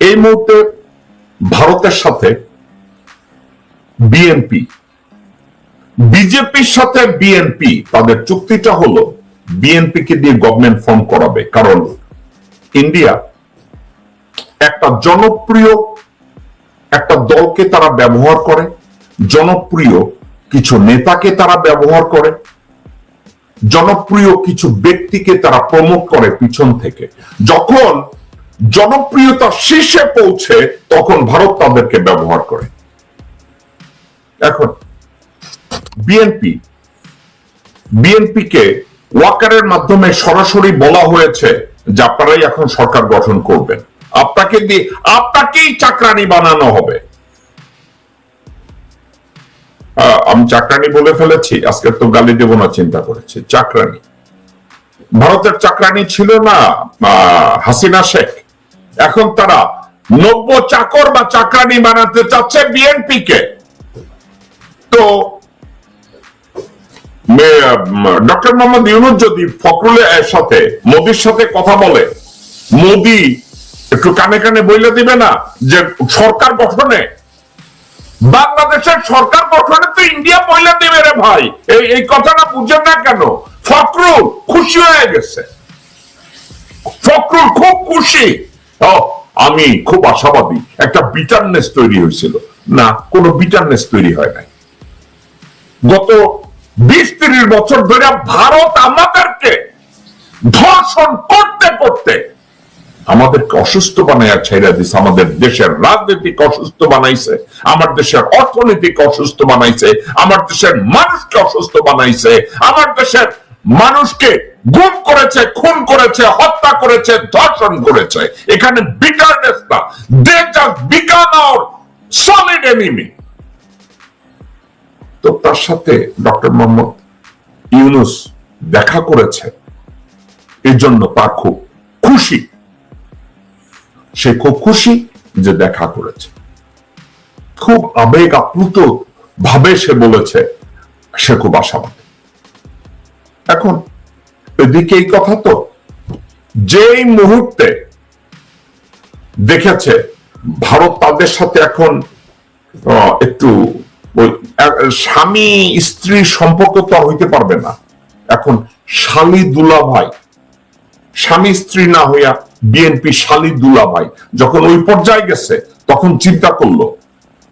এই মুহূর্তে ভারতের সাথে বিএনপি, বিজেপির সাথে বিএনপি, তাদের চুক্তিটা হলো বিএনপি কে দিয়ে গভর্নমেন্ট ফর্ম করাবে। কারণ ইন্ডিয়া একটা জনপ্রিয় একটা দলকে তারা ব্যবহার করে, জনপ্রিয় কিছু নেতাকে তারা ব্যবহার করে, জনপ্রিয় কিছু ব্যক্তিকে তারা প্রমোট করে পিছন থেকে। যখন জনপ্রিয়তা শীর্ষে পৌঁছে তখন ভারত তাদেরকে ব্যবহার করে। এখন বিএনপি বিএনপি কে ওয়াকারের মাধ্যমে সরাসরি বলা হয়েছে যে আপনারাই এখন সরকার গঠন করবেন। আপনাকে দিয়ে, আপনাকেই চাকরানি বানানো হবে। আমি চাকরানি বলে ফেলেছি, আজকে তো গালি দেব না, চিন্তা করেছি। চাকরানি ভারতের চাকরানি ছিল না হাসিনা শেখ। এখন তারা নব্য চাকর বা চাকরানি বানাতে চাচ্ছে বিএনপি কে তো ডক্টর মোহাম্মদ ইউনুস যদি ফখরুলের সাথে, মোদির সাথে কথা বলে, মোদি একটু কানে কানে বইলে দিবে না যে সরকার গঠনে? বাংলাদেশের সরকার গঠনে তো ইন্ডিয়া পয়লা দিবে রে ভাই। এই এই কথাটা বুঝেন না কেন? ফখরুল খুশি হয়ে গেছে। ফখরুল খুব খুশি। আমি খুব আশাবাদী, একটা বিটারনেস তৈরি হয়েছিল। না, কোনো বিটারনেস তৈরি হয় নাই। গত বিশ তিরিশ বছর ধরে ভারত আমাদেরকে ধর্ষণ করতে করতে আমাদেরকে অসুস্থ বানাইয়া ছেড়ে দিছে, আমাদের দেশের রাজনীতিক অসুস্থ বানাইছে, আমার দেশের অর্থনৈতিক অসুস্থ বানাইছে, আমার দেশের মানুষকে অসুস্থ বানাইছে, আমার দেশের মানুষকে গুম করেছে, খুন করেছে, হত্যা করেছে, ধর্ষণ করেছে। এখানে বিটারনেস না। দে সলিড এনিমি তো তার সাথে ডক্টর মোহাম্মদ ইউনুস দেখা করেছে। এর জন্য তার খুব খুশি। সে খুব খুশি যে দেখা করেছে। খুব আবেগ আপ্লুত ভাবে সে বলেছে। সে খুব আশাবাদী। এখন এদিকে এই কথা তো, যেই মুহূর্তে দেখেছে ভারত তাদের সাথে এখন একটু স্বামী স্ত্রীর সম্পর্ক তো হইতে পারবে না। এখন শালি দুলা ভাই স্বামী স্ত্রী না হইয়া বিএনপি শালি দুলা ভাই যখন ওই পর্যায়ে গেছে, তখন চিন্তা করল,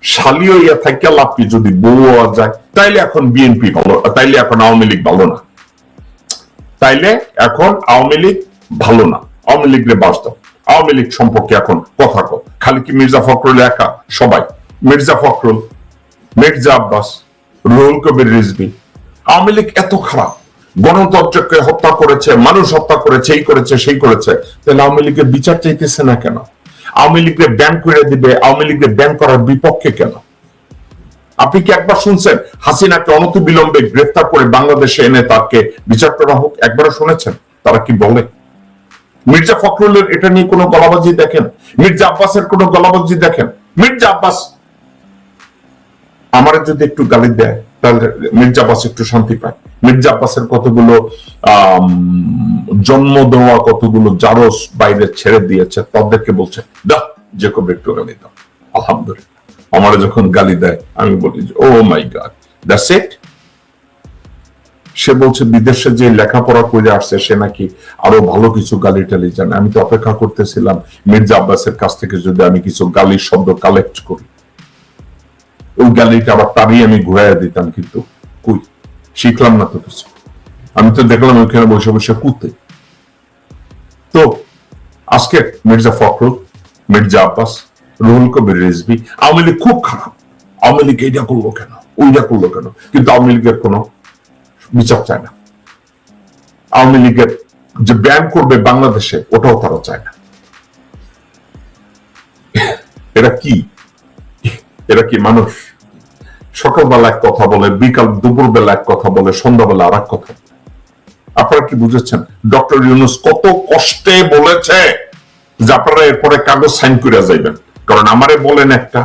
শালি হইয়া থাকিয়া লাভ কি? যদি বউ যায়, তাইলে এখন বিএনপি ভালো, তাইলে এখন আওয়ামী লীগ ভালো না। তাইলে এখন আওয়ামী লীগ ভালো না। আওয়ামী লীগ রে বাস্তব আওয়ামী লীগ সম্পর্কে এখন কথা কো খালি কি মির্জা ফখরুল একা? সবাই। মির্জা ফখরুল, মির্জা আব্বাস, রুহুল কবির রিজবি আওয়ামী লীগ এত খারাপ। গণতন্ত্রকে হত্যা করেছে, মানুষ হত্যা করেছে, এই করেছে, সেই করেছে। তাহলে আওয়ামী লীগের বিচার চাইতেছে না কেন? আওয়ামী লীগকে ব্যান করে দিবে, আওয়ামী লীগকে ব্যান করার বিপক্ষে কেন? আপনি কি একবার শুনছেন? হাসিনাকে অনত বিলম্বে গ্রেফতার করে বাংলাদেশে এনে তাকে বিচার করা হোক? একবারও শুনেছেন? তারা কি বলে? মির্জা ফখরুলের এটা নিয়ে কোনো গলাবাজি দেখেন? মির্জা আব্বাসের কোনো গলাবাজি দেখেন? মির্জা আব্বাস! আমার যদি একটু গালি দেয়, তাহলে মির্জা আব্বাস একটু শান্তি পায়। মির্জা আব্বাসের কতগুলো জন্ম দেওয়া কতগুলো জারস বাইরে ছেড়ে দিয়েছে, তাদেরকে বলছে দাও যে কবে একটু গালি দাও। আলহামদুলিল্লাহ। আমার যখন গালি দেয়, আমি বলি ও মাই গড দ্যাটস ইট সে বলছে, বিদেশে যে লেখাপড়া করে আসছে, সে নাকি আরও ভালো কিছু গালি টালি জানে। আমি তো অপেক্ষা করতেছিলাম, মির্জা আব্বাসের কাছ থেকে যদি আমি কিছু গালির শব্দ কালেক্ট করি। ওই গালিটা আবার তারই আমি ঘুরাইয়া দিতাম, কিন্তু কই? শিখলাম না তো কিছু। আমি তো দেখলাম ওইখানে বসে বসে কুতে। তো আজকে মির্জা ফখরুল, মির্জা আব্বাস রুহুল কবির রিজবি আওয়ামী লীগ খুব খারাপ। আওয়ামী লীগ এইটা করল কেন? ওইটা করল কেন? কিন্তু আওয়ামী লীগের কোনো বিচার চায় না। আওয়ামী লীগের যে ব্যান করবে বাংলাদেশে, ওটাও তারা চায় না। এরা কি? এরা কি মানুষ? সকালবেলা এক কথা বলে, বিকাল দুপুর বেলা এক কথা বলে, সন্ধ্যাবেলা আর এক কথা বলে। আপনারা কি বুঝেছেন? ডক্টর ইউনুস কত কষ্টে বলেছে যে আপনারা এরপরে কাগজ সাইন করে যাইবেন। কারণ আমারে বলেন একটা,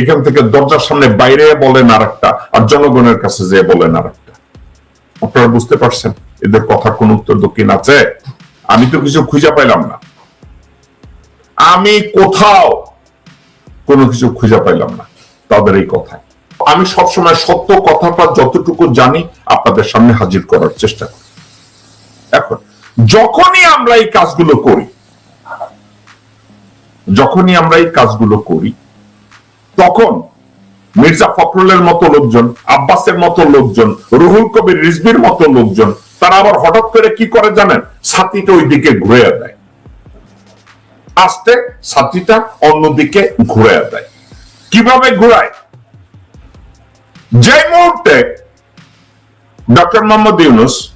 এখান থেকে দরজার সামনে বাইরে বলেন আর একটা আর জনগণের কাছে যে বলেন আর একটা আপনারা বুঝতে পারছেন? এদের কথা কোন উত্তর দক্ষিণ আছে? আমি তো কিছু খুঁজে পাইলাম না। আমি কোথাও কোনো কিছু খুঁজে পাইলাম না তাদের এই কথায়। আমি সবসময় সত্য কথাটা যতটুকু জানি আপনাদের সামনে হাজির করার চেষ্টা করি। এখন, যখনই আমরা এই কাজগুলো করি যখনই আমরা এই কাজগুলো করি, তখন মির্জা ফখরুলের মতো লোকজন, আব্বাসের মতো লোকজন, রুহুল কবির রিজবির মতো লোকজন, তারা আবার হঠাৎ করে কি করে জানেন? ছাতিটা ওই দিকে ঘুরে দেয়। আস্তে ছাতিটা অন্যদিকে ঘুরে দেয়। কীভাবে ঘুরায়? যে মুহূর্তে doctor Mohammad Yunus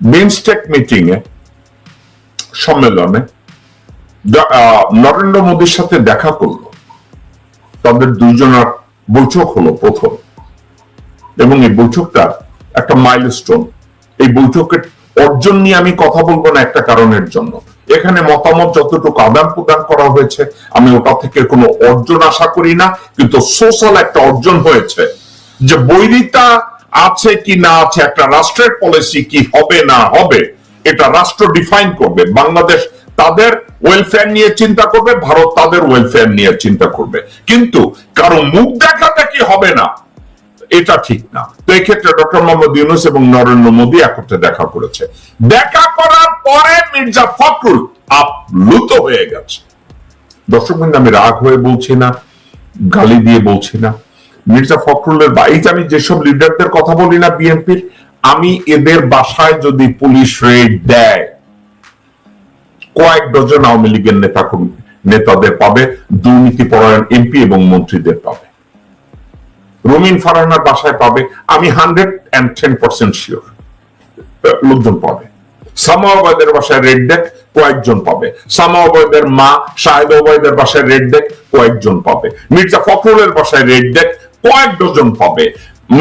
BIMSTEC meeting এ সম্মেলনে নরেন্দ্র মোদীর সাথে দেখা করল। তাদের দুইজনের বৈঠক হলো প্রথম। এবং এই বৈঠকটা একটা মাইলস্টোন এই বৈঠকের অর্জন নিয়ে আমি কথা বলব না একটা কারণের জন্য। এখানে মতামত যতটুকু আদান প্রদান করা হয়েছে, আমি ওটা থেকে কোনো অর্জন আশা করি না, কিন্তু সোশ্যাল একটা অর্জন হয়েছে যে বৈরিতা আছে কি না আছে, একটা রাষ্ট্রের পলিসি কি হবে না হবে, এটা রাষ্ট্র ডিফাইন করবে। বাংলাদেশ তাদের ওয়েলফেয়ার নিয়ে চিন্তা করবে, ভারত তাদের ওয়েলফেয়ার নিয়ে চিন্তা করবে। কিন্তু কারও মুখ দেখাতে কি হবে না, এটা ঠিক না। তো এই ক্ষেত্রে ডক্টর মোহাম্মদ ইউনুস এবং নরেন্দ্র মোদী একত্রে দেখা করেছে। দেখা করার পরে মির্জা ফখরুল আপ্লুত হয়ে গেছে। দর্শক বৃন্দ, আমি রাগ হয়ে বলছি না, গালি দিয়ে বলছি না। মির্জা ফখরুলের বা এই যে আমি যেসব লিডারদের কথা বলি না বিএনপির আমি এদের বাসায় যদি পুলিশ রেড দেয় কয়েক ডজন আওয়ামী লীগের নেতা নেতাদের পাবে দুর্নীতি পরায়ণ এমপি এবং মন্ত্রীদের পাবে। রমিন ফারানার বাসায় পাবে, আমি hundred and ten percent sure লোকজন পাবে। সামাওয়াবাদের বাসায় রেড ডেক কয়েকজন পাবে। সামাওয়াবাদের মা শাহেদ ওবায়দের বাসায় রেড ডেক কয়েকজন পাবে। মির্জা ফখরুলের বাসায় রেড ডেক কয়েক ডজন পাবে।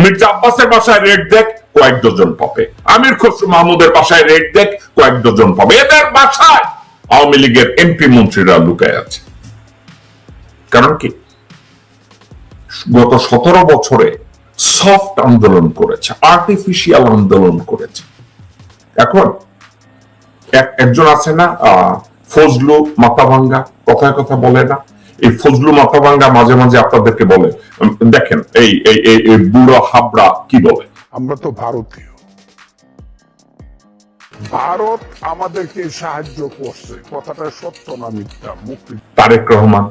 মির্জা আব্বাসের বাসায় রেড ডেক কয়েক ডজন পাবে। আমির খসরু মাহমুদের বাসায় রেড ডেক কয়েক ডজন পাবে। এদের বাসায় আওয়ামী লীগের এমপি মন্ত্রীরা লুকায় আছে। কারণ কি? গত সতেরো বছরে সফট আন্দোলন করেছে আর্টিফিশিয়াল আন্দোলন করেছে। এখন এক- একজন আছে না ফজলু মাথাভাঙ্গা, কথায় কথা বলে না। এই ফজলু মাথাভাঙ্গা মাঝে মাঝে আপনাদেরকে বলে দেখেন এই এই বুড়ো হাবড়া কি বলে? আমরা তো ভারতীয়। ভারত আমাদেরকে সাহায্য করছে। কথাটা সত্য না মিথ্যা? মুক্তি তারেক রহমান,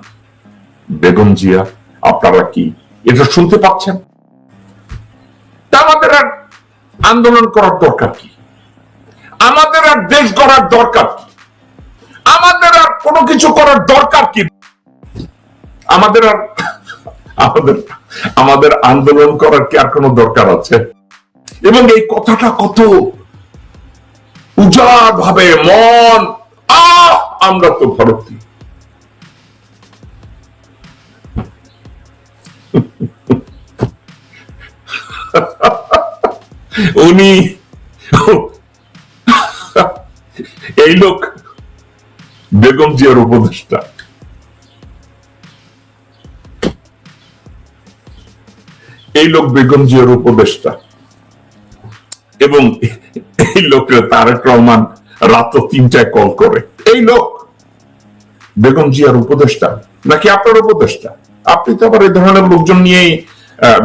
বেগম জিয়া, আপনারা কি এটা শুনতে পাচ্ছেন? আমাদের আর আন্দোলন করার দরকার কি? আমাদের আর দেশ গড়ার দরকার কি? আমাদের আর কোনো কিছু করার দরকার কি? আমাদের আর, আমাদের আমাদের আন্দোলন করার কি আর কোনো দরকার আছে? এবং এই কথাটা কত উজাড় ভাবে মন, আহ, আমরা তো ভারতীয় উনি, এই লোক বেগম জিয়ার উপদেষ্টা। এই লোক বেগম জিয়ার উপদেষ্টা। এবং এই লোকের তারেক রহমান রাত তিনটায় কল করে। এই লোক বেগম জিয়ার উপদেষ্টা নাকি আপনার উপদেষ্টা? আপনি তো আবার এই ধরনের লোকজন নিয়েই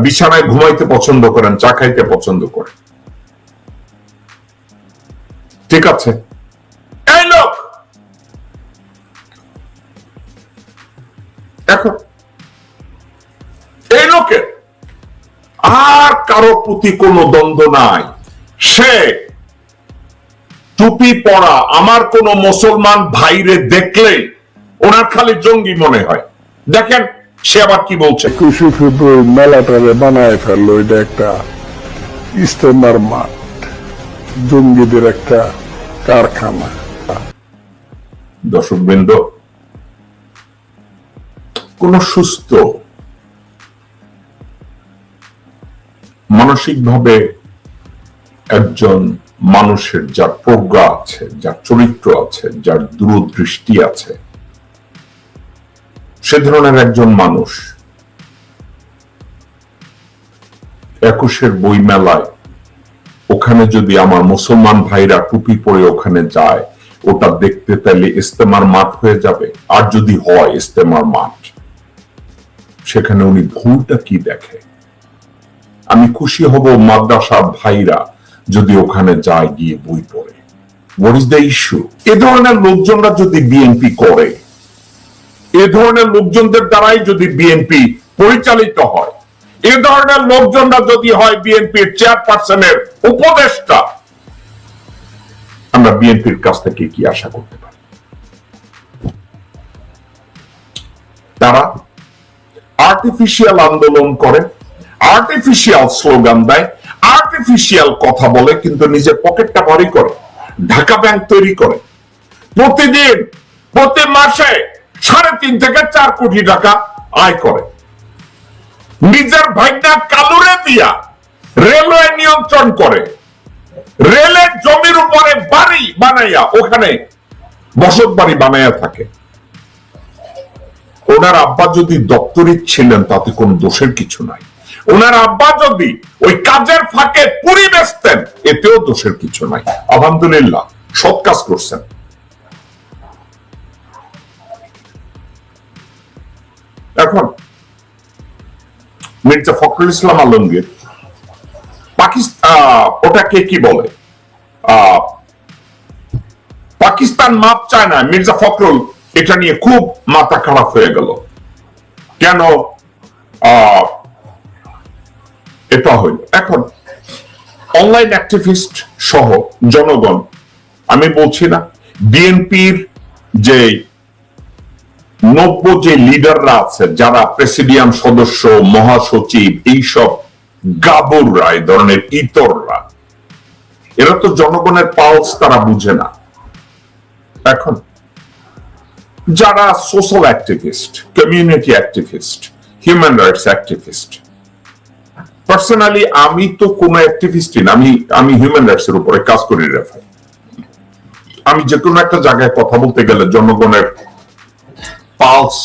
বিছানায় ঘুমাইতে পছন্দ করেন, চা খাইতে পছন্দ করেন। ঠিক আছে? এই লোক! এখন এই লোকের আর কারও প্রতি কোনো দ্বন্দ্ব নাই। সে টুপি পরা আমার কোন মুসলমান ভাইরে দেখলে ওনার খালি জঙ্গি মনে হয়। দেখেন সে আবার কি বলছে? একুশে ফেব্রুয়ারি মেলাটারে বানায় ফেলল এটা একটা ইস্তেমার মাঠ জঙ্গিদের একটা কারখানা। দর্শক বৃন্দ কোন সুস্থ মানসিকভাবে একজন মানুষের যার প্রজ্ঞা আছে, যার চরিত্র আছে, যার দূরদৃষ্টি আছে, সে ধরনের একজন মানুষ একুশের বই মেলায় ওখানে যদি আমার মুসলমান ভাইরা টুপি পরে ওখানে যায়, ওটা দেখতে তাইলে ইস্তেমার মাঠ হয়ে যাবে। আর যদি হয় ইস্তেমার মাঠ, সেখানে উনি ভুলটা কি দেখে? আমি খুশি হব মাদ্রাসা ভাইরা যদি ওখানে যায় গিয়ে বই পড়ে। হোয়াট ইজ দ্য ইস্যু এ ধরনের লোকজনরা যদি বিএনপি করে, এ ধরনের লোকজনদের দ্বারাই যদি বিএনপি পরিচালিত হয়, এ ধরনের লোকজনরা যদি হয় বিএনপির চেয়ারপারসনের উপদেষ্টা, আমরা বিএনপির কাছ থেকে কি আশা করতে পারি? তারা আর্টিফিশিয়াল আন্দোলন করে আর্টিফিশিয়াল স্লোগান দেয় আর্টিফিশিয়াল কথা বলে, কিন্তু নিজের পকেটটা ভারী করে, ঢাকা ব্যাংক তৈরি করে। প্রতিদিন, প্রতি মাসে সাড়ে তিন থেকে চার কোটি টাকা আয় করে। নিজের ভাইনা কালুরে দিয়া রেলওয়ে নিয়ন্ত্রণ করে। রেলের জমির উপরে বাড়ি বানাইয়া ওখানে বসত বাড়ি বানাইয়া থাকে। ওনার আব্বা যদি দপ্তরিক ছিলেন, তাতে কোনো দোষের কিছু নাই। ওনার আব্বা যদি ওই কাজের ফাঁকে পুরি বেচতেন এতেও দোষের কিছু নাই। আলহামদুলিল্লাহ সৎ কাজ করছেন। এখন মির্জা ফখরুল ইসলাম আলমগীর পাকিস্তান ওটাকে কি বলে? পাকিস্তান মাপ চায় না মির্জা ফখরুল এটা নিয়ে খুব মাথা খারাপ হয়ে গেল। কেন? আহ, এটা হইল এখন অনলাইন অ্যাক্টিভিস্ট সহ জনগণ, আমি বলছি না বিএনপির যে নব্য যে লিডাররা আছে যারা প্রেসিডিয়াম সদস্য, মহাসচিব, এইসব গাবররা, এই ধরনের ইতররা, এরা তো জনগণের পালস তারা বুঝে না। এখন, যারা social activist community activist human rights activist personally আমি তো কোনো অ্যাক্টিভিস্টই না, আমি আমি হিউম্যান রাইটস এর উপরে কাজ করি রেফার আমি যে কোনো একটা জায়গায় কথা বলতে গেলে জনগণের পালস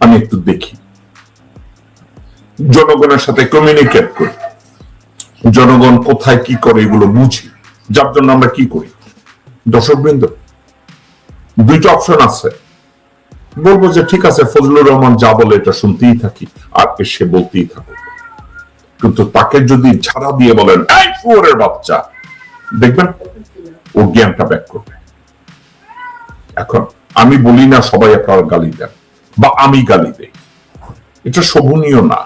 আমি একটু দেখি। জনগণের সাথে কমিউনিকেট করি। জনগণ কোথায় কি করে এগুলো বুঝি, যার জন্য আমরা কি করি? দর্শক বৃন্দ দুইটা অপশন আছে। বলব যে ঠিক আছে, ফজলুর রহমান যা বলে এটা শুনতেই থাকি, আর সে বলতেই থাকুক। কিন্তু তাকে যদি ঝাড়া দিয়ে বলেন, এই শুয়োরের বাচ্চা, দেখবেন ও জ্ঞানটা ব্যাক করবে। এখন আমি বলি না সবাই আপনারা গালি দেন, বা আমি গালি দেই। এটা শোভনীয় না।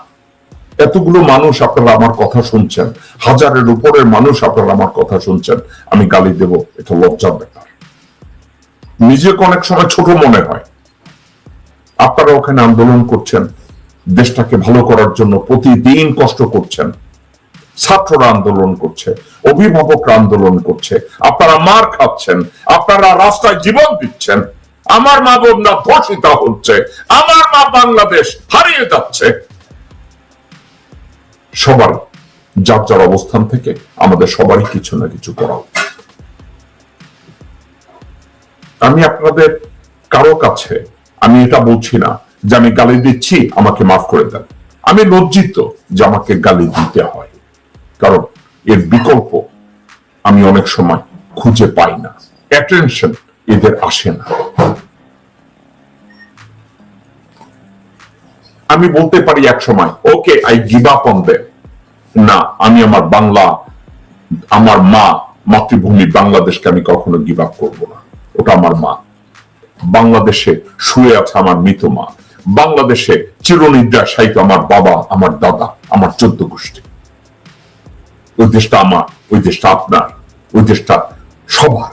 এতগুলো মানুষ আপনারা আমার কথা শুনছেন, হাজারের উপরের মানুষ আপনারা আমার কথা শুনছেন, আমি গালি দেব, এটা লজ্জার ব্যাপার। নিজেকে অনেক সময় ছোট মনে হয়। আপনারা ওখানে আন্দোলন করছেন দেশটাকে ভালো করার জন্য প্রতিদিন কষ্ট করছেন। ছাত্ররা আন্দোলন করছে, অভিভাবকরা আন্দোলন করছে, আপনারা মার খাচ্ছেন, আপনারা রাস্তায় জীবন দিচ্ছেন, আমার মা বোনরা ধর্ষিত হচ্ছে, আমার মা বাংলাদেশ হারিয়ে যাচ্ছে। সবার যার যার অবস্থান থেকে আমাদের সবারই কিছু না কিছু করা আমি আপনাদের কারও কাছে, আমি এটা বলছি না যে আমি গালি দিচ্ছি, আমাকে মাফ করে দেন। আমি লজ্জিত যে আমাকে গালি দিতে হয়। কারণ এর বিকল্প আমি অনেক সময় খুঁজে পাই না। অ্যাটেনশন এদের আসে না। আমি বলতে পারি এক সময়, okay I give up on them না, আমি আমার বাংলা, আমার মা মাতৃভূমি বাংলাদেশকে আমি কখনো গিভ আপ করব না। ওটা আমার মা। বাংলাদেশে শুয়ে আছে আমার মৃত মা। বাংলাদেশে চিরনিদ্রা সাহিত আমার বাবা, আমার দাদা, আমার চোদ্দ গোষ্ঠী। ওই দেশটা আমার, ওই দেশটা আপনার, ওই দেশটা সবার।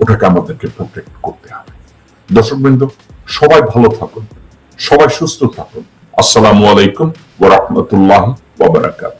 ওটাকে আমাদেরকে প্রোটেক্ট করতে হবে। দর্শক বৃন্দ সবাই ভালো থাকুন, সবাই সুস্থ থাকুন। আসসালামু আলাইকুম ওয়া রাহমাতুল্লাহি ওয়া বারাকাতুহু।